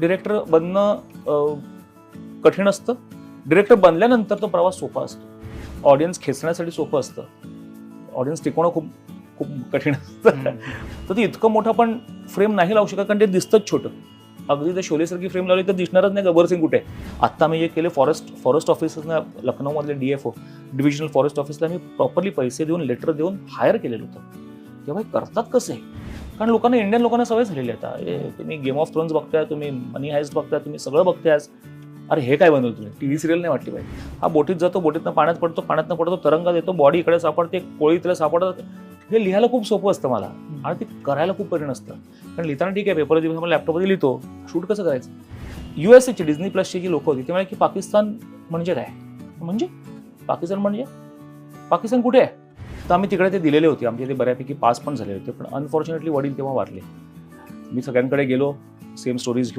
Director बनणं कठीण असतं. डिरेक्टर बनल्यानंतर तो प्रवास सोपा असतो. ऑडियन्स खेचण्यासाठी सोपं असतं. ऑडियन्स टिकवणं खूप खूप कठीण असतं. तर ते इतकं मोठं पण फ्रेम नाही लावू शकत कारण ते दिसतंच छोटं. अगदी ते शोलेसारखी फ्रेम लावली तर दिसणारच नाही गब्बर सिंग कुठे? आहे. आत्ता मी जे केले फॉरेस्ट फॉरेस्ट ऑफिसर्सना लखनौमधले D F O divisional forest ऑफिसला मी प्रॉपरली पैसे देऊन लेटर देऊन हायर केलेलं होतं. तेव्हा करतात कसे कारण लोकांना इंडियन लोकांना सवय झालेली आता. तुम्ही गेम ऑफ थ्रोन्स बघताय तुम्ही मनी हायस्ट बघताय तुम्ही सगळं बघताय आज अरे हे काय बनवलं तुम्ही? टी व्ही सिरियल नाही वाटली पाहिजे. हा बोटीत जातो बोटीतनं पाण्यात पडतो पाण्यातनं पडतो तरंगात येतो बॉडी इकडे सापडते कोळी तिला सापडतात. हे लिहायला खूप सोपं असतं मला. आणि ते करायला खूप कठीण असतं. कारण लिहिताना ठीक आहे पेपर दिवस आपण लॅपटॉपमध्ये लिहितो. शूट कसं करायचं? यू एस एची डिझनी प्लसची जी लोक होती ते म्हणाले की पाकिस्तान म्हणजे काय? म्हणजे? पाकिस्तान म्हणजे? पाकिस्तान कुठे आहे? तर आम्ही तिकडे ते दिलेले होते. आमचे ते बऱ्यापैकी पास पण झाले होते पण अनफॉर्च्युनेटली वडील तेव्हा वारले. मी सगळ्यांकडे गेलो सेम स्टोरीज घेऊन.